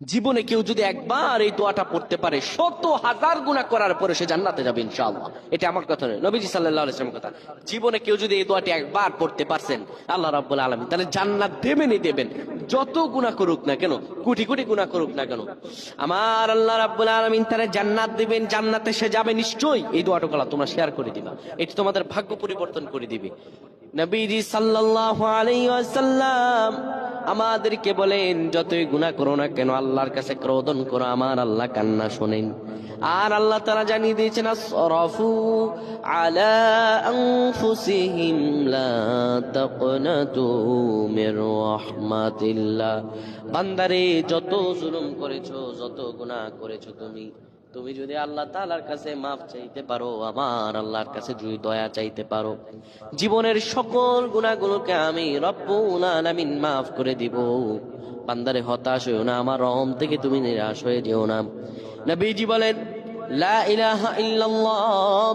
জীবনে কেউ যদি একবার এই দোয়াটা পড়তে পারে, শত হাজার গুণা করার পরে সে জান্নাতে যাবে ইনশাআল্লাহ। এটা আমার কথা নয়, নবীজি সাল্লাহ আলাইসলামের কথা। জীবনে কেউ যদি এই দোয়াটি একবার পড়তে পারছেন, আল্লাহ রাব্বুল আলমী তাহলে জান্নাত দেবেনই দেবেন। যত গুণা করুক না কেন, কোটি কোটি গুণা করুক না কেন, আমার আল্লাহ রাব্বুল আলমিন তারা জান্নাত দিবেন, জান্নাতে সে যাবে নিশ্চয়ই। এই দোয়াটা কলা তোমরা শেয়ার করে দিবা। এটি তোমাদের ভাগ্য পরিবর্তন করে দিবে। নবীজি সাল্লাল্লাহু আলাইহি ওয়াসাল্লাম আমাদেরকে বলেন, যতই গুনাহ করো না কেন, আল্লাহর কাছে ক্রোধন করো, আমার আল্লাহ কান্না শোনেন। আর আল্লাহ তারা জানিয়ে দিয়েছেন আসরাফু আলা বান্দারে, যত জুলুম করেছ, যত গুনাহ করেছ তুমি তুমি যদি আল্লাহ তাআলার কাছে মাফ চাইতে পারো, আমার আল্লাহর কাছে যদি দয়া চাইতে পারো, জীবনের সকল গুণাগুলোকে আমি রব্বুল আলামিন মাফ করে দিব। বান্দারে, হতাশ হইও না, আমার রহম থেকে তুমি নিরাশ হয়ে যেও না। নবীজি বলেন, লা ইলাহা ইল্লাল্লাহ,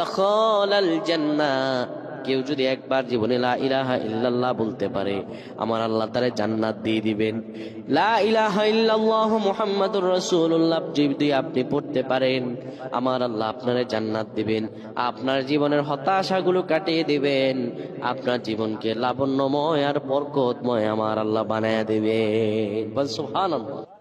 দখলাল জান্নাহ। কেউ যদি একবার জীবনে লা ইলাহা ইল্লাল্লাহ বলতে পারে, আমার আল্লাহ তারে জান্নাত দিয়ে দিবেন। লা ইলাহা ইল্লাল্লাহ মুহাম্মাদুর রাসূলুল্লাহ যদি আপনি পড়তে পারেন, আমার আল্লাহ আপনারে জান্নাত দিবেন। আপনার জীবনের হতাশাগুলো কাটিয়ে দিবেন। আপনার জীবনকে লাবণ্যময় আর বরকতময় আমার আল্লাহ বানায় দেবেন। সুবহানাল্লাহ।